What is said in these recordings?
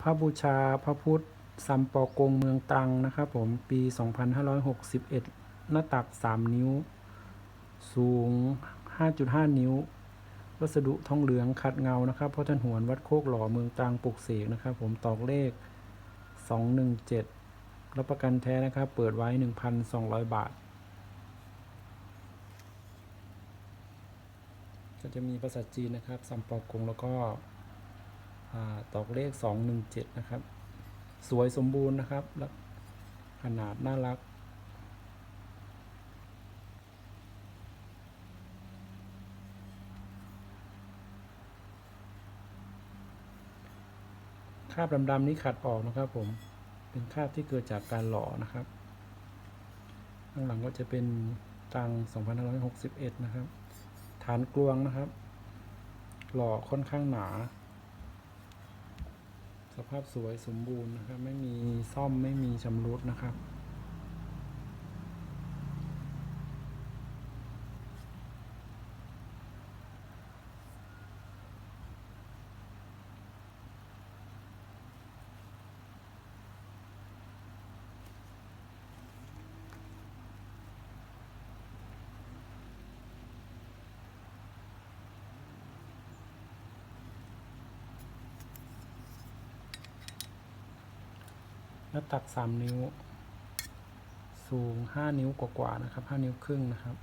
พระบูชาพระพุทธซัมปอกงเมืองตรังนะครับผมปี 2561 หน้าตัก 3 นิ้ว สูง 5.5 นิ้ว วัสดุทองเหลืองขัดเงานะครับพ่อท่านหวนวัดโคกหล่อเมืองตรังปลุกเสกนะครับ ผมตอกเลข 217 รับประกันแท้นะครับ เปิดไว้ 1,200 บาท ก็จะมีภาษาจีนนะครับซัมปอกงแล้วก็ ตอกเลข 217 นะครับ สวยสมบูรณ์นะครับ และขนาดน่ารัก คราบดำๆนี้ขัดออกนะครับผม เป็นคราบที่เกิดจากการหล่อนะครับ ข้างหลังก็จะเป็นตัง2561 นะครับ ฐานกลวงนะครับ หล่อค่อนข้างหนา สภาพสวยสมบูรณ์นะครับ ไม่มีซ่อมไม่มีชำรุดนะครับ หน้าตัก 3 นิ้ว สูง 5 นิ้วกว่าๆนะครับ 5 นิ้วครึ่งนะครับ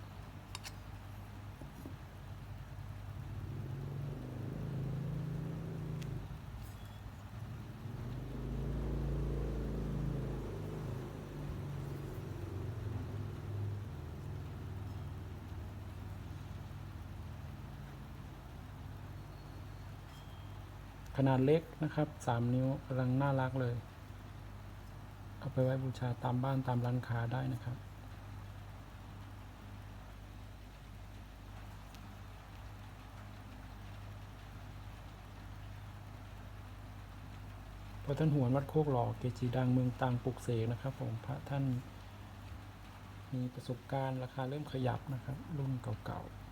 ขนาดเล็กนะครับ 3 นิ้วกำลังน่ารักเลย เอาไปไว้บูชาตามบ้านตามร้านค้าได้นะครับพระท่านหวนวัดโคกหล่อเกจิดังเมืองตังปุกเสกนะครับ ผมพระท่านมีประสบการณ์ราคาเริ่มขยับนะครับ รุ่นเก่าๆ